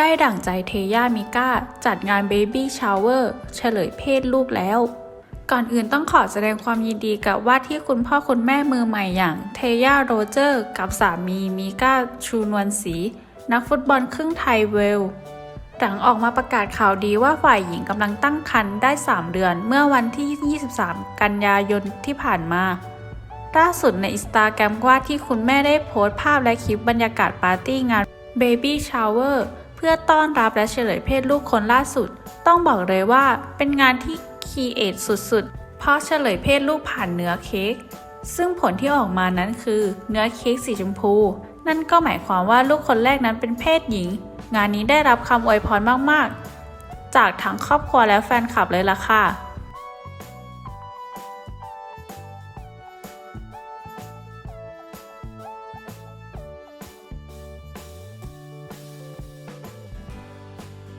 ได้ดั่งใจเทย่ามิก้า จัดงานเบบี้ชาวเวอร์เฉลยเพศลูกแล้ว ก่อนอื่นต้องขอแสดงความยินดีกับว่าที่คุณพ่อคุณแม่มือใหม่อย่างเทย่าโรเจอร์ กับสามีมิก้าชูนวลศรีนักฟุตบอลครึ่งไทยเวลหลังออกมาประกาศข่าวดีว่าฝ่ายหญิงกำลังตั้งครรภ์ได้ 3 เดือนเมื่อวันที่ 23 กันยายนที่ผ่านมาล่าสุดในอินสตาแกรมว่าที่คุณแม่ได้โพสต์ภาพและคลิปบรรยากาศปาร์ตี้งาน Baby Shower เพื่อต้อนรับและเฉลยเพศลูกคนล่าสุด ต้องบอกเลยว่าเป็นงานที่คีเอทสุดๆ เพราะเฉลยเพศลูกผ่านเนื้อเค้กซึ่งผลที่ออกมานั้นคือเนื้อเค้กสีชมพู นั่นก็หมายความว่าลูกคนแรกนั้นเป็นเพศหญิง งานนี้ได้รับคำอวยพรมากๆ จากทั้งครอบครัวและแฟนคลับเลยล่ะค่ะ